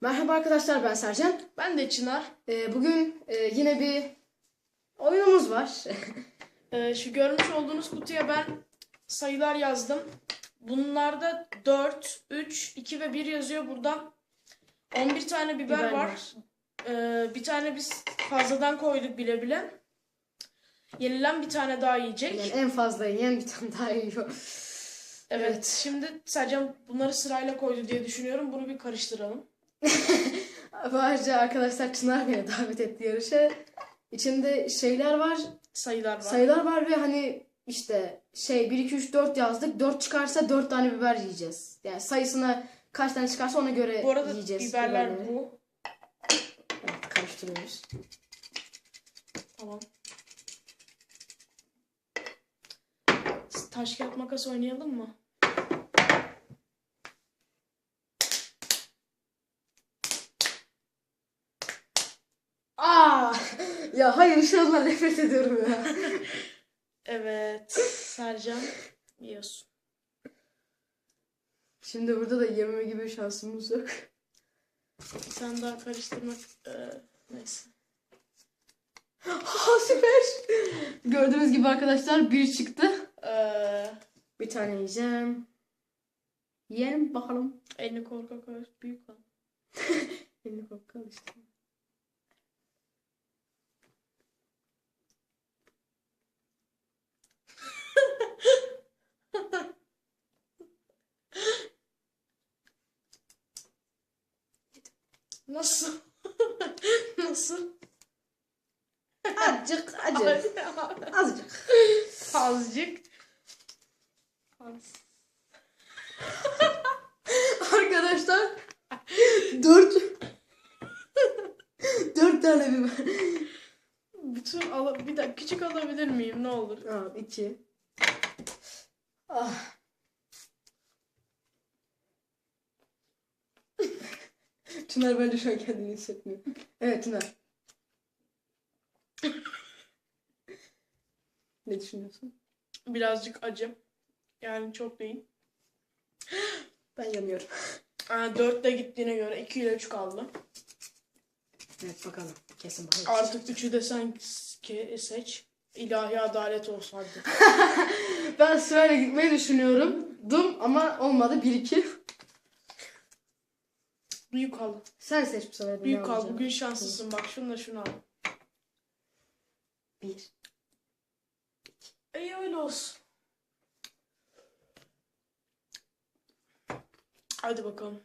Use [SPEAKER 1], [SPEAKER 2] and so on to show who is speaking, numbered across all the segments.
[SPEAKER 1] Merhaba arkadaşlar ben Sercan.
[SPEAKER 2] Ben de Çınar.
[SPEAKER 1] Ee, bugün e, yine bir oyunumuz var.
[SPEAKER 2] Ee, şu görmüş olduğunuz kutuya ben sayılar yazdım. Bunlarda 4, 3, 2 ve 1 yazıyor. Burada 11 tane biber,
[SPEAKER 1] Biber
[SPEAKER 2] var.
[SPEAKER 1] var.
[SPEAKER 2] Ee, bir tane biz fazladan koyduk bile bile. Yenilen bir tane daha yiyecek.
[SPEAKER 1] yani en fazla yiyen bir tane daha yiyor.
[SPEAKER 2] evet. Şimdi Sercan bunları sırayla koydu diye düşünüyorum. Bunu bir karıştıralım.
[SPEAKER 1] Ayrıca arkadaşlar Çınar beni davet etti yarışa. İçinde şeyler var,
[SPEAKER 2] Sayılar var.
[SPEAKER 1] sayılar var ve hani işte şey 1 2 3 4 yazdık. 4 çıkarsa 4 tane biber yiyeceğiz. Yani sayısına kaç tane çıkarsa ona göre
[SPEAKER 2] Bu arada
[SPEAKER 1] yiyeceğiz.
[SPEAKER 2] biberler
[SPEAKER 1] biberleri.
[SPEAKER 2] bu.
[SPEAKER 1] Evet, karıştırıyoruz.
[SPEAKER 2] Tamam. Taş kağıt makas oynayalım mı?
[SPEAKER 1] Aa! Ya hayır ışığından nefret ediyorum ya.
[SPEAKER 2] Evet. Sercan yiyorsun.
[SPEAKER 1] Şimdi burada da yememe gibi şansımız yok.
[SPEAKER 2] Sen daha karıştırmak... eee, neyse.
[SPEAKER 1] Ha süper. Gördüğünüz gibi arkadaşlar bir çıktı.
[SPEAKER 2] Eee,
[SPEAKER 1] Bir tane yiyeceğim. Yiyelim bakalım.
[SPEAKER 2] elini korkak. Büyük al.
[SPEAKER 1] Elini kopkal işte.
[SPEAKER 2] Nasıl? Nasıl?
[SPEAKER 1] Azıcık acı. Azıcık.
[SPEAKER 2] Azıcık. Az.
[SPEAKER 1] Arkadaşlar dört dört tane biber.
[SPEAKER 2] Bütün ala bir dakika küçük alabilir miyim ne olur?
[SPEAKER 1] Aa, iki. Ah. Çınar bence şu an kendini hissetmiyor. Evet Çınar. ne düşünüyorsun?
[SPEAKER 2] Birazcık acı. Yani çok değil.
[SPEAKER 1] Ben yanıyorum.
[SPEAKER 2] Aa, 4 de gittiğine göre 2 ile 3 kaldı.
[SPEAKER 1] Evet bakalım. Kesin bana
[SPEAKER 2] Artık 3'ü de sen ki seç. İlahi adalet olsun hadi.
[SPEAKER 1] Ben sırayla gitmeyi düşünüyorum. Dum ama olmadı. Bir iki.
[SPEAKER 2] Büyük al.
[SPEAKER 1] Sen seç bu sefer.
[SPEAKER 2] Büyük al. Bugün şanslısın bak şununla şunu al.
[SPEAKER 1] Bir.
[SPEAKER 2] İyi öyle olsun. Hadi bakalım.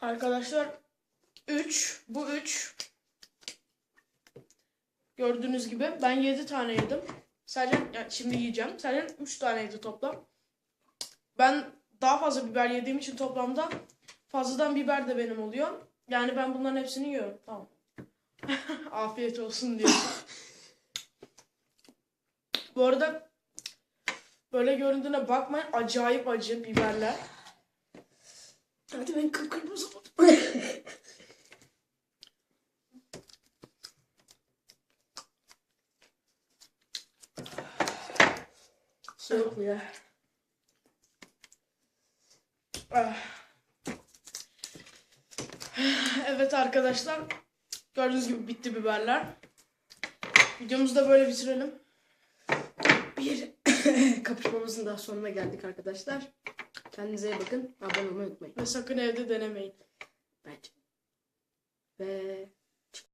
[SPEAKER 2] Arkadaşlar 3 bu 3 Gördüğünüz gibi ben 7 tane yedim. Sercan yani şimdi yiyeceğim. Sercan 3 tane yedi toplam. Ben daha fazla biber yediğim için toplamda fazladan biber de benim oluyor. Yani ben bunların hepsini yiyorum. Tamam. Afiyet olsun diyorsun. Bu arada böyle göründüğüne bakmayın. Acayip acı biberler.
[SPEAKER 1] Hadi ben kıpkırmızı oldum. Soğuk mu ya?
[SPEAKER 2] Ah. Evet arkadaşlar. Gördüğünüz gibi bitti biberler. Videomuzu da böyle bitirelim.
[SPEAKER 1] Bir kapışmamızın daha sonuna geldik arkadaşlar. Kendinize iyi bakın. Abone olmayı unutmayın.
[SPEAKER 2] Ve sakın evde denemeyin.
[SPEAKER 1] Bence. Ve